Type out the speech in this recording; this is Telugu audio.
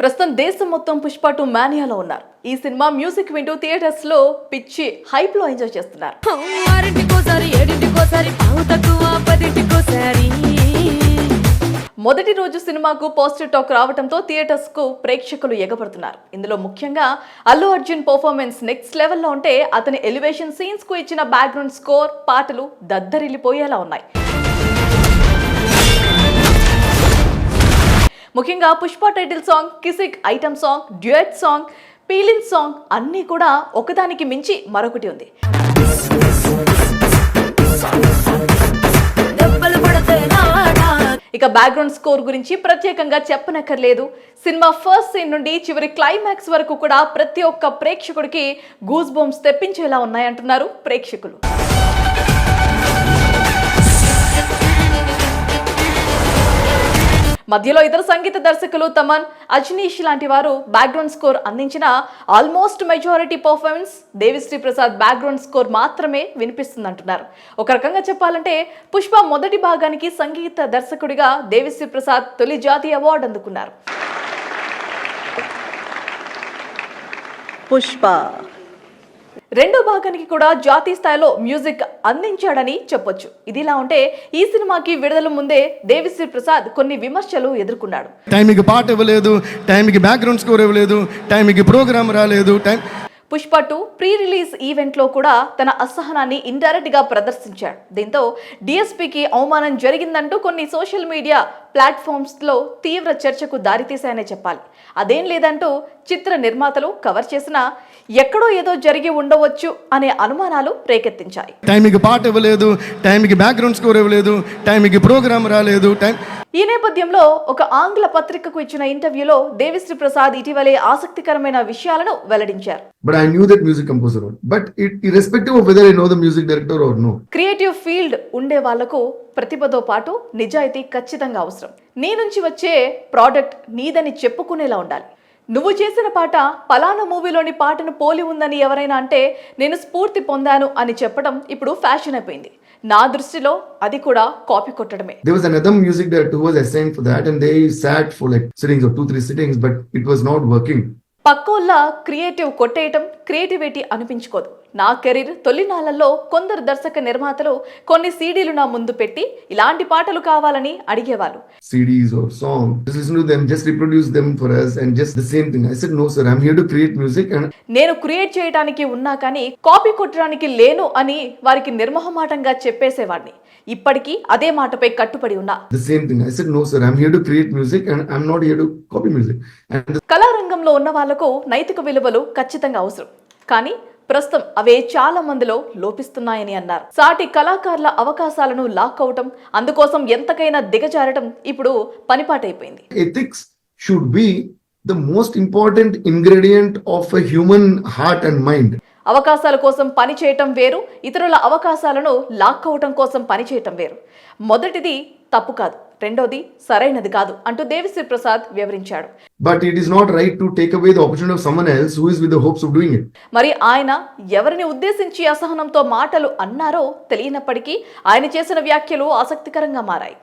ప్రస్తుతం దేశం మొత్తం పుష్ప టూ మానియాలో ఉన్నారు. ఈ సినిమా మ్యూజిక్ వింటూ థియేటర్స్లో పిచ్చి హైప్లో ఎంజాయ్ చేస్తున్నారు. మొదటి రోజు సినిమాకు పాజిటివ్ టాక్ రావడంతో థియేటర్స్కు ప్రేక్షకులు ఎగబడుతున్నారు. ఇందులో ముఖ్యంగా అల్లు అర్జున్ పర్ఫార్మెన్స్ నెక్స్ట్ లెవెల్లో ఉంటే అతని ఎలివేషన్ సీన్స్కు ఇచ్చిన బ్యాక్గ్రౌండ్ స్కోర్ పాటలు దద్దరిల్లిపోయేలా ఉన్నాయి. ముఖ్యంగా Pushpa title song Kissik item song duet song పీలిన్ song అన్నీ కూడా ఒకదానికి మించి మరొకటి ఉంది. ఇక బ్యాక్గ్రౌండ్ స్కోర్ గురించి ప్రత్యేకంగా చెప్పనక్కర్లేదు. సినిమా ఫస్ట్ సీన్ నుండి చివరి క్లైమాక్స్ వరకు కూడా ప్రతి ఒక్క ప్రేక్షకుడికి గూస్ బోమ్స్ తెప్పించేలా ఉన్నాయంటున్నారు ప్రేక్షకులు. మధ్యలో ఇతర సంగీత దర్శకులు తమన్ అజనీష్ లాంటి వారు బ్యాక్గ్రౌండ్ స్కోర్ అందించిన almost majority performance Devi Sri Prasad background score మాత్రమే వినిపిస్తుందంటున్నారు. ఒక రకంగా చెప్పాలంటే పుష్ప మొదటి భాగానికి సంగీత దర్శకుడిగా దేవిశ్రీ ప్రసాద్ తొలి జాతీయ అవార్డు అందుకున్నారు. పుష్ప రెండో భాగానికి కూడా జాతీయ స్థాయిలో మ్యూజిక్ అందించాడని చెప్పొచ్చు. ఇదిలా ఉంటే ఈ సినిమాకి విడుదల ముందే దేవిశ్రీ ప్రసాద్ కొన్ని విమర్శలు ఎదుర్కొన్నాడు. టైంకి పాట ఇవ్వలేదు టైంకి బ్యాక్గ్రౌండ్ స్కోర్ ఇవ్వలేదు టైంకి ప్రోగ్రామ్ రాలేదు time Pushpa two pre release ఈవెంట్లో కూడా తన అసహనాన్ని ఇండైరెక్ట్గా ప్రదర్శించాడు. దీంతో డిఎస్పీకి అవమానం జరిగిందంటూ కొన్ని సోషల్ మీడియా ప్లాట్ఫామ్స్లో తీవ్ర చర్చకు దారితీశాయనే చెప్పాలి అదేం లేదంటూ చిత్ర నిర్మాతలు కవర్ చేసిన ఎక్కడో ఏదో జరిగి ఉండవచ్చు అనే అనుమానాలు రేకెత్తించాయి టైంకి పాట ఇవ్వలేదు టైంకి బ్యాక్గ్రౌండ్ స్కోర్ ఇవ్వలేదు టైంకి ప్రోగ్రామ్ రాలేదు టైం ఈ నేపథ్యంలో ఒక ఆంగ్ల పత్రికకు ఇచ్చిన ఇంటర్వ్యూలో దేవిశ్రీ ప్రసాద్ ఇటీవలే ఆసక్తికరమైన విషయాలను వెల్లడించారు I knew that music composer. wrote. But it, irrespective of whether I know the music director or no, creative field ఉండే వాళ్ళకు ప్రతిభతో పాటు నిజాయితీ ఖచ్చితంగా అవసరం నీ నుంచి వచ్చే ప్రోడక్ట్ నీదని చెప్పుకునేలా ఉండాలి. నువ్వు చేసిన పాట పలానా మూవీలోని పాటను పోలి ఉందని ఎవరైనా అంటే నేను స్ఫూర్తి పొందాను అని చెప్పడం ఇప్పుడు ఫ్యాషన్ అయిపోయింది. నా దృష్టిలో అది కూడా కాపీ కొట్టడమే. There was another music director who was assigned for that, and they sat for like sittings or two, three sittings, but it was not working. పక్కోళ్ళ క్రియేటివ్ కొట్టేయటం క్రియేటివిటీ అనిపించుకోదు. నా కెరీర్ తొలినాళ్ళలో కొందరు దర్శక నిర్మాతలు కొన్ని సీడీలు నా ముందు పెట్టి ఇలాంటి పాటలు కావాలని అడిగేవారు. నేను క్రియేట్ చేయడానికి ఉన్నా కానీ కాపీ కొట్టడానికి లేను అని వారికి నిర్మహమాటంగా చెప్పేసేవాడిని. ఇప్పటికీ అదే మాటపై కట్టుబడి ఉన్నా. కళారంగంలో ఉన్న వాళ్ళకు నైతిక విలువలు ఖచ్చితంగా అవసరం. కానీ ప్రస్తుతం అవే చాలా మందిలో లోపిస్తున్నాయని అన్నారు. సాటి కళాకారుల అవకాశాలను లాక్ అవటం అందుకోసం ఎంతకైనా దిగజారటం ఇప్పుడు పనిపాటైపోయింది. Should be the most important ingredient of a human heart and mind. అవకాశాల కోసం పని చేయటం వేరు ఇతరుల అవకాశాలను లాక్ అవటం కోసం పని చేయటం వేరు. మొదటిది తప్పు కాదు. రెండోది సరైనది కాదు అంటూ దేవిశ్రీ ప్రసాద్ వివరించాడు. But it is not right to take away the opportunity of someone else who is with the hopes of doing it. మరి ఆయన ఎవరిని ఉద్దేశించి అసహనంతో మాటలు అన్నారో తెలియనప్పటికీ ఆయన చేసిన వ్యాఖ్యలు ఆసక్తికరంగా మారాయి.